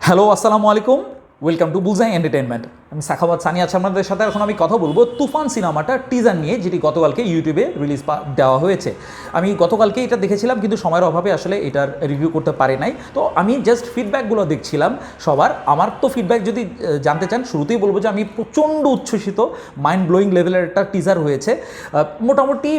Hello আসসালামু আলাইকুম welcome to বুজাই এন্টারটেনমেন্ট আমি সাখাবাদ সানি আছে আপনাদের সাথে। এখন আমি কথা বলব তুফান সিনেমাটা টিজার নিয়ে, যেটি গতকালকে ইউটিউবে রিলিজ দেওয়া হয়েছে। আমি গতকালকে এটা দেখেছিলাম, কিন্তু সময়ের অভাবে আসলে এটার রিভিউ করতে পারে নাই। তো আমি জাস্ট ফিডব্যাকগুলো দেখছিলাম সবার। আমার তো ফিডব্যাক যদি জানতে চান, শুরুতেই বলব যে আমি প্রচণ্ড উচ্ছ্বসিত মাইন্ড ব্লোয়িং লেভেলের একটা টিজার হয়েছে। মোটামুটি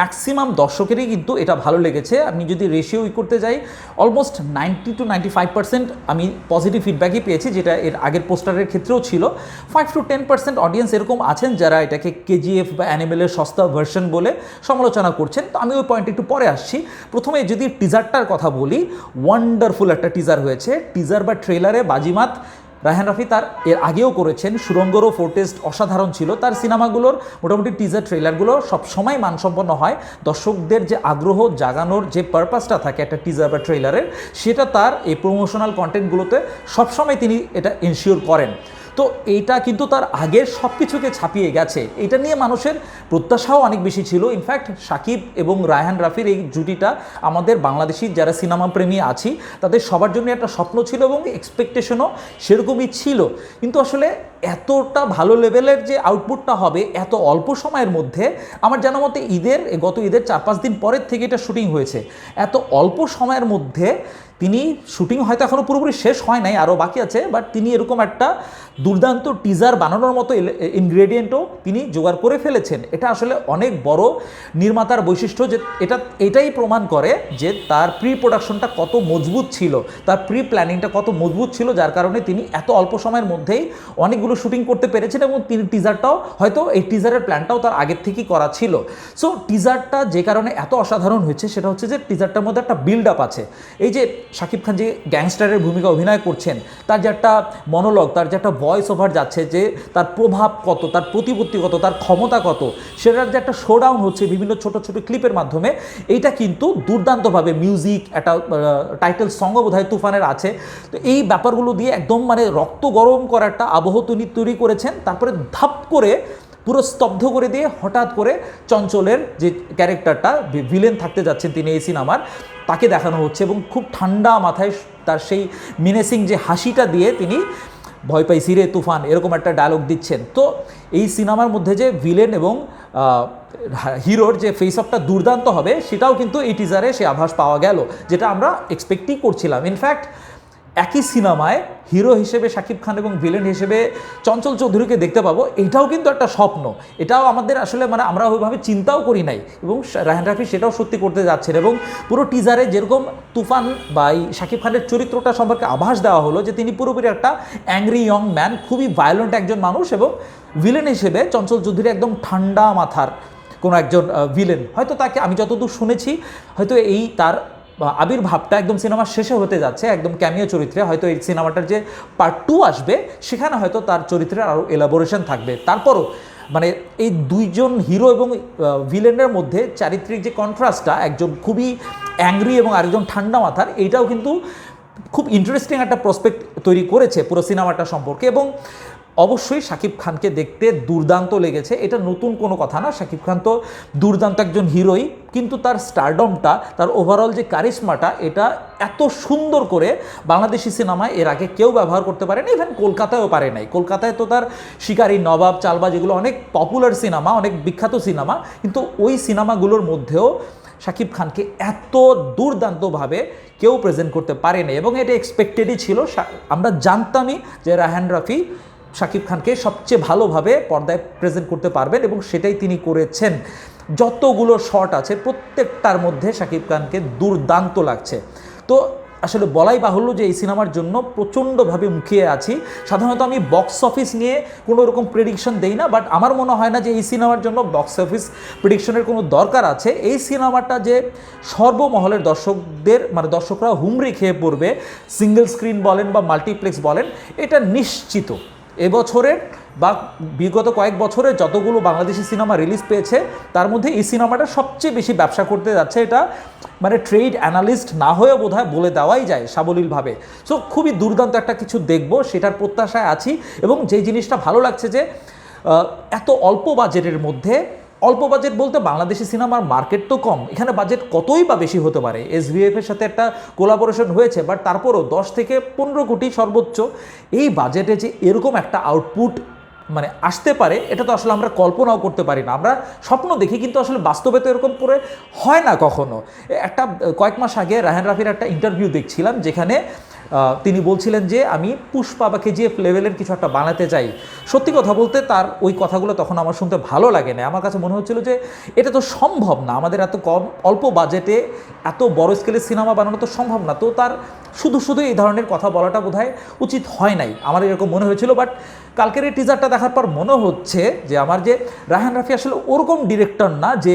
ম্যাক্সিমাম দর্শকেরই কিন্তু এটা ভালো লেগেছে। আমি যদি রেশিও ই করতে যাই almost ninety to ninety five percent আমি পজিটিভ ফিডব্যাকই পেয়েছি, যেটা এর আগের পোস্টারের ক্ষেত্রেও ছিল। Five to ten percent audience এরকম আছেন যারা এটাকে কেজিএফ বা অ্যানিমেলের সস্তা ভার্সন বলে সমালোচনা করছেন। তো আমি ওই পয়েন্টে একটু পরে আসছি। প্রথমে যদি টিজারটার কথা বলি ওয়ান্ডারফুল একটা টিজার হয়েছে। টিজার বা ট্রেলারে বাজিমাত রায়হান রাফি তার এর আগেও করেছেন। সুরঙ্গরও ফোর্টেস্ট অসাধারণ ছিল তার সিনেমাগুলোর। মোটামুটি টিজার ট্রেলারগুলো সবসময় মানসম্পন্ন হয়। দর্শকদের যে আগ্রহ জাগানোর যে পারপাসটা থাকে একটা টিজার বা ট্রেলারের সেটা তার এই প্রমোশনাল কন্টেন্টগুলোতে সবসময় তিনি এটা এনশিওর করেন। তো এইটা কিন্তু তার আগের সব কিছুকে ছাপিয়ে গেছে। এটা নিয়ে মানুষের প্রত্যাশাও অনেক বেশি ছিল। ইনফ্যাক্ট সাকিব এবং রায়হান রাফির এই জুটিটা আমাদের বাংলাদেশি যারা সিনেমা প্রেমী আছি, তাদের সবার জন্য একটা স্বপ্ন ছিল এবং এক্সপেকটেশনও সেরকমই ছিল। কিন্তু আসলে এতটা ভালো লেভেলের যে আউটপুটটা হবে এত অল্প সময়ের মধ্যে, আমার জানা মতে ঈদের, গত ঈদের চার পাঁচ দিন পরের থেকে এটা শুটিং হয়েছে। এত অল্প সময়ের মধ্যে তিনি শুটিং হয়তো এখনও পুরোপুরি শেষ হয় নাই, আরও বাকি আছে বাট তিনি এরকম একটা দুর্দান্ত টিজার বানানোর মতো ইনগ্রেডিয়েন্টও তিনি জোগাড় করে ফেলেছেন। এটা আসলে অনেক বড় নির্মাতার বৈশিষ্ট্য যে এটা, এটাই প্রমাণ করে যে তার প্রি প্রোডাকশনটা কত মজবুত ছিল, তার প্রি প্ল্যানিংটা কত মজবুত ছিল, যার কারণে তিনি এত অল্প সময়ের মধ্যেই অনেকগুলো শুটিং করতে পেরেছেন এবং তিনি টিজারটাও হয়তো এই টিজারের প্ল্যানটাও তার আগের থেকেই করা ছিল। সো টিজারটা যে কারণে এত অসাধারণ হয়েছে, সেটা হচ্ছে যে টিজারটার মধ্যে একটা বিল্ড আপ আছে। এই যে শাকিব খান যে গ্যাংস্টারের ভূমিকা অভিনয় করছেন, তার যে একটা মনোলগ তার যে একটা ভয়েস ওভার যাচ্ছে, যে তার প্রভাব কত, তার প্রতিপত্তি কত, তার ক্ষমতা কত, সেটার যে একটা শোডাউন হচ্ছে বিভিন্ন ছোট ছোট ক্লিপের মাধ্যমে, এইটা কিন্তু দুর্দান্তভাবে মিউজিক একটা টাইটেল সঙ্গ বোধ হয় তুফানের আছে। তো এই ব্যাপারগুলো দিয়ে একদম মানে রক্ত গরম করার একটা আবহ তৈরি করেছেন, তারপরে ধাপ করে পুরো স্তব্ধ করে দিয়ে হঠাৎ করে চঞ্চলের যে ক্যারেক্টারটা ভিলেন থাকতে যাচ্ছেন তিনি এই সিনেমার, তাকে দেখানো হচ্ছে এবং খুব ঠান্ডা মাথায় তার সেই মিনেসিং যে হাসিটা দিয়ে তিনি ভয় পাই সিরে তুফান, এরকম একটা ডায়লগ দিচ্ছেন। তো এই সিনেমার মধ্যে যে ভিলেন এবং হিরোর যে ফেস অফটা দুর্দান্ত হবে, সেটাও কিন্তু এই টিজারে সে আভাস পাওয়া গেল, যেটা আমরা এক্সপেক্টই করছিলাম। ইনফ্যাক্ট একই সিনেমায় হিরো হিসেবে শাকিব খান এবং ভিলেন হিসেবে চঞ্চল চৌধুরীকে দেখতে পাবো, এটাও কিন্তু একটা স্বপ্ন। এটাও আমাদের আসলে মানে আমরা ওইভাবে চিন্তাও করি নাই এবং রায়হান রাফি সেটাও সত্যি করতে যাচ্ছেন এবং পুরো টিজারে যেরকম তুফান বা এই শাকিব খানের চরিত্রটা সম্পর্কে আভাস দেওয়া হলো যে তিনি পুরোপুরি একটা অ্যাংরি ইয়ং ম্যান খুবই ভায়োলেন্ট একজন মানুষ এবং ভিলেন হিসেবে চঞ্চল চৌধুরী একদম ঠান্ডা মাথার কোনো একজন ভিলেন হয়তো তাকে আমি যতদূর শুনেছি, হয়তো এই তার আবির্ভাবটা একদম সিনেমার শেষে হতে যাচ্ছে, একদম ক্যামিও চরিত্রে। হয়তো এই সিনেমাটার যে পার্ট টু আসবে, সেখানে হয়তো তার চরিত্রের আরও এলাবোরেশন থাকবে। তারপরও মানে এই দুইজন হিরো এবং ভিলেনের মধ্যে চারিত্রিক যে কন্ট্রাস্টটা একজন খুবই অ্যাংরি এবং আরেকজন ঠান্ডা মাথার, এইটাও কিন্তু খুব ইন্টারেস্টিং একটা প্রসপেক্ট তৈরি করেছে পুরো সিনেমাটা সম্পর্কে। এবং অবশ্যই শাকিব খানকে দেখতে দুর্দান্ত লেগেছে। এটা নতুন কোনো কথা না। শাকিব খান তো দুর্দান্ত একজন হিরোই, কিন্তু তার স্টারডমটা তার ওভারঅল যে কারিশমাটা এটা এত সুন্দর করে বাংলাদেশি সিনেমায় এর আগে কেউ ব্যবহার করতে পারেনি ইভেন কলকাতায়ও পারে নাই। কলকাতায় তো তার শিকারী নবাব, চালবা যেগুলো অনেক পপুলার সিনেমা অনেক বিখ্যাত সিনেমা কিন্তু ওই সিনেমাগুলোর মধ্যেও শাকিব খানকে এত দুর্দান্তভাবে কেউ প্রেজেন্ট করতে পারেনি। এবং এটা এক্সপেক্টেডই ছিল। আমরা জানতামই যে রায়হান রাফি শাকিব খানকে সবচেয়ে ভালোভাবে পর্দায় প্রেজেন্ট করতে পারবেন এবং সেটাই তিনি করেছেন। যতগুলো শট আছে, প্রত্যেকটার মধ্যে শাকিব খানকে দুর্দান্ত লাগছে। তো আসলে বলাই বাহুল্য যে এই সিনেমার জন্য প্রচণ্ডভাবে মুখিয়ে আছি। সাধারণত আমি বক্স অফিস নিয়ে কোনো রকম প্রেডিকশন দেই না বাট আমার মনে হয় না যে এই সিনেমার জন্য বক্স অফিস প্রেডিকশনের কোনো দরকার আছে। এই সিনেমাটা যে সর্বমহলের দর্শকদের মানে দর্শকরা হুমড়ি খেয়ে পড়বে সিঙ্গেল স্ক্রিন বলেন বা মাল্টিপ্লেক্স বলেন, এটা নিশ্চিত। এবছরের বা বিগত কয়েক বছরে যতগুলো বাংলাদেশি সিনেমা রিলিজ পেয়েছে, তার মধ্যে এই সিনেমাটা সবচেয়ে বেশি ব্যবসা করতে যাচ্ছে এটা মানে ট্রেড অ্যানালিস্ট না হয়েও বোধহয় বলে দেওয়াই যায় সাবলীলভাবে। সো খুবই দুর্দান্ত একটা কিছু দেখব, সেটার প্রত্যাশায় আছি এবং যেই জিনিসটা ভালো লাগছে যে এত অল্প বাজেটের মধ্যে অল্প বাজেট বলতে বাংলাদেশি সিনেমার মার্কেট তো কম। এখানে বাজেট কতই বা বেশি হতে পারে? এসভিএফ এর সাথে একটা কোলাবোরেশন হয়েছে বাট তারপরও দশ থেকে পনেরো কোটি সর্বোচ্চ এই বাজেটে যে এরকম একটা আউটপুট মানে আসতে পারে, এটা তো আসলে আমরা কল্পনাও করতে পারি না। আমরা স্বপ্ন দেখি, কিন্তু আসলে বাস্তবে তো এরকম করে হয় না কখনো। একটা, কয়েক মাস আগে রাহান রাফির একটা ইন্টারভিউ দেখছিলাম, যেখানে তিনি বলছিলেন যে আমি পুষ্পা বা কেজিএফ লেভেলের কিছু একটা বানাতে চাই। সত্যি কথা বলতে তার ওই কথাগুলো তখন আমার শুনতে ভালো লাগে না। আমার কাছে মনে হচ্ছিল যে এটা তো সম্ভব না। আমাদের এত কম, অল্প বাজেটে এত বড় স্কেলের সিনেমা বানানো তো সম্ভব না। তো তার শুধু শুধু এই ধরনের কথা বলাটা বোধহয় উচিত হয় নাই। আমার এরকম মনে হয়েছিল। বাট কালকের এই টিজারটা দেখার পর মনে হচ্ছে যে আমার যে রাহান রাফি আসলে ওরকম ডিরেক্টর না যে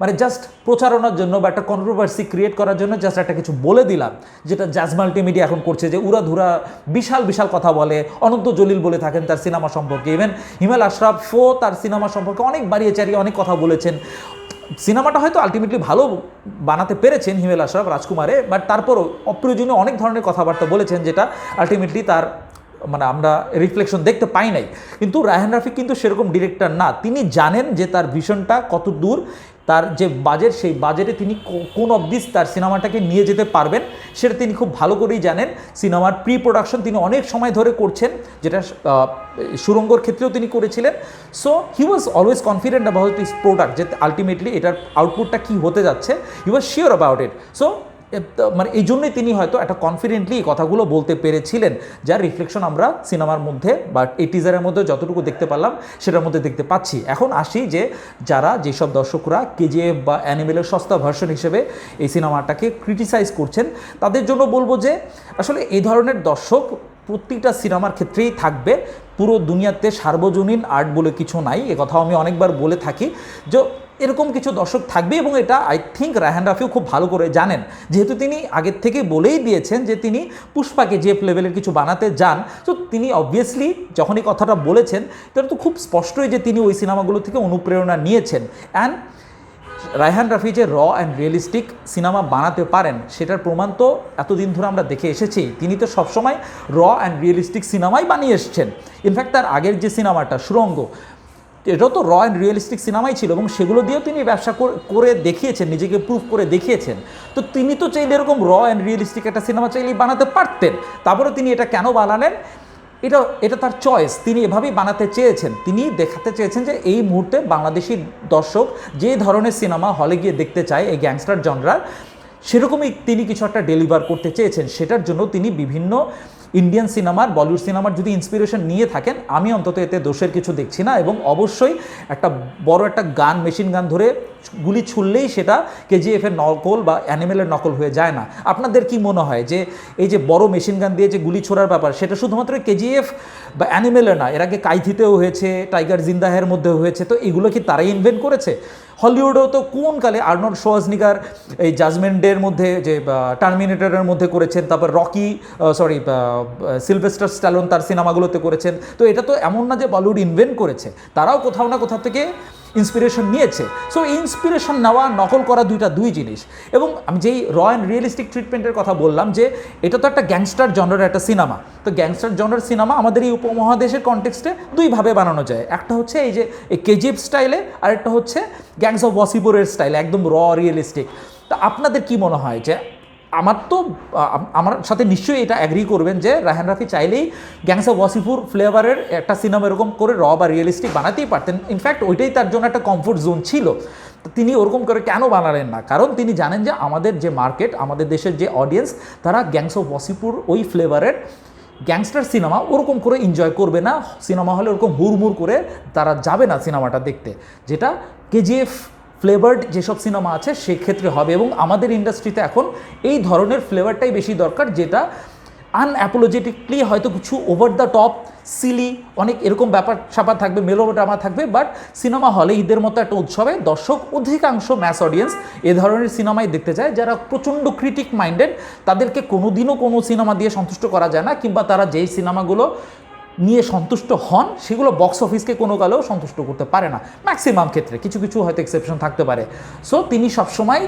মানে জাস্ট প্রচারণার জন্য বা একটা কন্ট্রোভার্সি ক্রিয়েট করার জন্য জাস্ট একটা কিছু বলে দিলাম, যেটা জাজ মাল্টিমিডিয়া এখন করছে, যে উড়াধুরা বিশাল বিশাল কথা বলে, অনন্ত জলিল বলে থাকেন তার সিনেমা সম্পর্কে ইভেন হিমেল আশরাফও তার সিনেমা সম্পর্কে অনেক বাড়িয়ে চারিয়ে অনেক কথা বলেছেন। সিনেমাটা হয়তো আলটিমেটলি ভালো বানাতে পেরেছেন হিমেল আশরাফ, রাজকুমারে বাট তারপরও অপ্রয়োজনীয় অনেক ধরনের কথাবার্তা বলেছেন, যেটা আলটিমেটলি তার মানে আমরা রিফ্লেকশন দেখতে পাই নাই। কিন্তু রায়হান রাফি কিন্তু সেরকম ডিরেক্টর না। তিনি জানেন যে তার ভিশনটা কত দূর তার যে বাজেট সেই বাজেটে তিনি কোন অবধি তার সিনেমাটাকে নিয়ে যেতে পারবেন, সেটা তিনি খুব ভালো করেই জানেন। সিনেমার প্রি প্রোডাকশন তিনি অনেক সময় ধরে করছেন, যেটা সুরঙ্গর ক্ষেত্রেও তিনি করেছিলেন। So he was always confident about his product যে আলটিমেটলি এটার আউটপুটটা কী হতে যাচ্ছে। He was sure about it so মানে এই জন্যই তিনি হয়তো একটা কনফিডেন্টলি এই কথাগুলো বলতে পেরেছিলেন, যার রিফ্লেকশন আমরা সিনেমার মধ্যে বা এই টিজারের মধ্যে যতটুকু দেখতে পারলাম, সেটার মধ্যে দেখতে পাচ্ছি। এখন আসি যে যারা, যেসব দর্শকরা কেজিএফ বা অ্যানিমেলের সস্তা ভার্সন হিসেবে এই সিনেমাটাকে ক্রিটিসাইজ করছেন, তাদের জন্য বলব যে আসলে এই ধরনের দর্শক প্রত্যেকটা সিনেমার ক্ষেত্রেই থাকবে। পুরো দুনিয়াতে সার্বজনীন আর্ট বলে কিছু নাই। এ কথাও আমি অনেকবার বলে থাকি যে এরকম কিছু দর্শক থাকবে এবং এটা আই থিঙ্ক রায়হান রাফিও খুব ভালো করে জানেন। যেহেতু তিনি আগের থেকে বলেই দিয়েছেন যে তিনি পুষ্পাকে যে লেভেলের কিছু বানাতে যান। তো তিনি অবভিয়াসলি যখন এই কথাটা বলেছেন, তাহলে তো খুব স্পষ্টই যে তিনি ওই সিনেমাগুলো থেকে অনুপ্রেরণা নিয়েছেন। অ্যান্ড রায়হান রাফি যে র অ্যান্ড রিয়েলিস্টিক সিনেমা বানাতে পারেন, সেটার প্রমাণ তো এতদিন ধরে আমরা দেখে এসেছি। তিনি তো সবসময় র অ্যান্ড রিয়েলিস্টিক সিনেমাই বানিয়ে এসছেন। ইনফ্যাক্ট তার আগের যে সিনেমাটা, সুরঙ্গ, এটাও তো র অ্যান্ড রিয়েলিস্টিক সিনেমাই ছিল এবং সেগুলো দিয়েও তিনি ব্যবসা করে দেখিয়েছেন, নিজেকে প্রুভ করে দেখিয়েছেন। তো তিনি তো চাইলে এরকম র অ্যান্ড রিয়েলিস্টিক একটা সিনেমা চাইলেই বানাতে পারতেন। তারপরে তিনি এটা কেন বানালেন? এটা এটা তার চয়েস তিনি এভাবেই বানাতে চেয়েছেন। তিনি দেখাতে চেয়েছেন যে এই মুহূর্তে বাংলাদেশি দর্শক যে ধরনের সিনেমা হলে গিয়ে দেখতে চায় এই গ্যাংস্টার জনরার, সেরকমই তিনি কিছু একটা ডেলিভার করতে চেয়েছেন। সেটার জন্য তিনি বিভিন্ন ইন্ডিয়ান সিনেমার বলিউড সিনেমার যদি ইন্সপিরেশন নিয়ে থাকেন, আমি অন্তত এতে দোষের কিছু দেখছি না এবং অবশ্যই একটা বড় একটা গান মেশিন গান ধরে গুলি ছুড়লেই সেটা কেজিএফ এর নকল বা অ্যানিমেলের নকল হয়ে যায় না। আপনাদের কি মনে হয় যে এই যে বড় মেশিন গান দিয়ে যে গুলি ছোড়ার ব্যাপার, সেটা শুধুমাত্র কেজিএফ বা অ্যানিমেলের না, এর আগে কাইথিতেও হয়েছে টাইগার জিন্দাহের মধ্যে হয়েছে, তো এগুলো কি তারাই ইনভেন্ট করেছে? হলিউডেও তো কোন কালে আর্নল্ড সোয়াজনিকার এই জাজমেন্টের মধ্যে যে টার্মিনেটারের মধ্যে করেছেন, তারপর রকি সরি সিলভেস্টার স্ট্যালন তার সিনেমাগুলোতে করেছেন, তো এটা তো এমন না যে বলিউড ইনভেন্ট করেছে, তারাও কোথাও না কোথাও থেকে ইন্সপিরেশন নিয়েছে। সো ইন্সপিরেশন নেওয়া, নকল করা দুইটা দুই জিনিস। এবং আমি যেই র অ্যান্ড রিয়েলিস্টিক ট্রিটমেন্টের কথা বললাম যে, এটা তো একটা গ্যাংস্টার জনরের একটা সিনেমা তো গ্যাংস্টার জনরের সিনেমা আমাদের এই উপমহাদেশের কনটেক্সটে দুইভাবে বানানো যায়। একটা হচ্ছে এই যে কেজিএফ স্টাইলে আর একটা হচ্ছে গ্যাংস অফ ওয়াসিপুরের স্টাইলে একদম র রিয়েলিস্টিক তা আপনাদের কি মনে হয় যে আমার তো আমার সাথে নিশ্চয়ই এটা অ্যাগ্রি করবেন যে রাহান রাফি চাইলেই গ্যাংস অফ ওয়াসিপুর ফ্লেভারের একটা সিনেমা এরকম করে র বা রিয়েলিস্টিক বানাতেই পারতেন। ইনফ্যাক্ট ওইটাই তার জন্য একটা কমফোর্ট জোন ছিল। তিনি ওরকম করে কেন বানালেন না? কারণ তিনি জানেন যে আমাদের যে মার্কেট আমাদের দেশের যে অডিয়েন্স তারা গ্যাংস ওয়াসিপুর ওই ফ্লেভারের গ্যাংস্টার সিনেমা ওরকম করে এনজয় করবে না। সিনেমা হলে ওরকম হুড়মুড় করে তারা যাবে না সিনেমাটা দেখতে। যেটা কেজিএফ ফ্লেভার্ড যেসব সিনেমা আছে সেক্ষেত্রে হবে এবং আমাদের ইন্ডাস্ট্রিতে এখন এই ধরনের ফ্লেভারটাই বেশি দরকার, যেটা আনঅ্যাপোলজেটিকলি হয়তো কিছু ওভার দ্য টপ সিলি অনেক এরকম ব্যাপার স্যাপার থাকবে মেলোড্রামা থাকবে বাট সিনেমা হলে ঈদের মতো একটা উৎসবে দর্শক অধিকাংশ ম্যাস অডিয়েন্স এ ধরনের সিনেমাই দেখতে চায় যারা প্রচণ্ড ক্রিটিক মাইন্ডেড তাদেরকে কোনোদিনও কোনো সিনেমা দিয়ে সন্তুষ্ট করা যায় না, কিংবা তারা যেই সিনেমাগুলো নিয়ে সন্তুষ্ট হন, সেগুলো বক্স অফিসকে কোনো কালেও সন্তুষ্ট করতে পারে না। ম্যাক্সিমাম ক্ষেত্রে কিছু কিছু হয়তো এক্সেপশন থাকতে পারে। সো তিনি সবসময়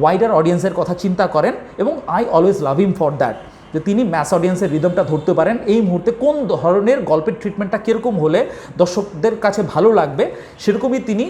ওয়াইডার অডিয়েন্সের কথা চিন্তা করেন এবং I always love him for that যে তিনি ম্যাস অডিয়েন্সের রিদমটা ধরতে পারেন। এই মুহূর্তে কোন ধরনের গল্পের ট্রিটমেন্টটা কীরকম হলে দর্শকদের কাছে ভালো লাগবে, সেরকমই তিনি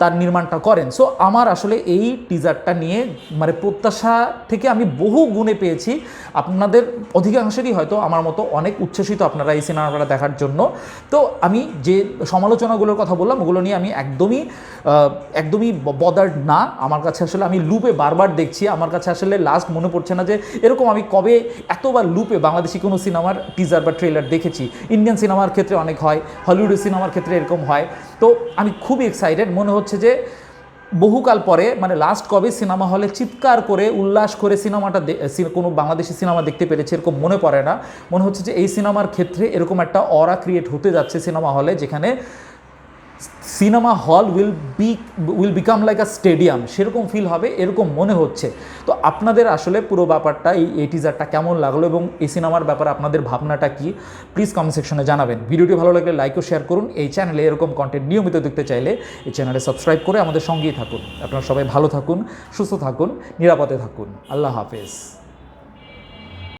তার নির্মাণটা করেন। সো আমার আসলে এই টিজারটা নিয়ে মানে প্রত্যাশা থেকে আমি বহু গুণে পেয়েছি। আপনাদের অধিকাংশেরই হয়তো আমার মতো অনেক উচ্ছ্বসিত আপনারা এই সিনেমাটা দেখার জন্য। তো আমি যে সমালোচনাগুলোর কথা বললাম, ওগুলো নিয়ে আমি একদমই একদমই বদার্ড না। আমার কাছে আসলে আমি লুপে বারবার দেখছি। আমার কাছে আসলে লাস্ট মনে পড়ছে না যে, এরকম আমি কবে এতবার লুপে বাংলাদেশি কোনো সিনেমার টিজার বা ট্রেলার দেখেছি। ইন্ডিয়ান সিনেমার ক্ষেত্রে অনেক হয় হলিউডের সিনেমার ক্ষেত্রে এরকম হয়। তো আমি খুব এক্সাইটেড মনে হচ্ছে যে বহুকাল পরে মানে লাস্ট কবে সিনেমা হলে চিৎকার করে, উল্লাস করে সিনেমাটা কোনো বাংলাদেশি সিনেমা দেখতে পেরেছে এরকম মনে পড়ে না। মনে হচ্ছে যে এই সিনেমার ক্ষেত্রে এরকম একটা অরা ক্রিয়েট হতে যাচ্ছে সিনেমা হলে, যেখানে cinema hall will be, will become like a stadium. সেরকম ফিল হবে, এরকম মনে হচ্ছে। তো আপনাদের আসলে পুরো ব্যাপারটা, এই এই টিজারটা কেমন লাগল এবং এই সিনেমার ব্যাপারে আপনাদের ভাবনাটা কি প্লিজ কমেন্ট সেকশনে জানাবেন। ভিডিওটি ভালো লাগলে লাইক ও শেয়ার করুন। এই চ্যানেলে এরকম কন্টেন্ট নিয়মিত দেখতে চাইলে এই চ্যানেলে সাবস্ক্রাইব করে আমাদের সঙ্গেই থাকুন। আপনারা সবাই ভালো থাকুন, সুস্থ থাকুন, নিরাপদে থাকুন। আল্লাহ হাফেজ।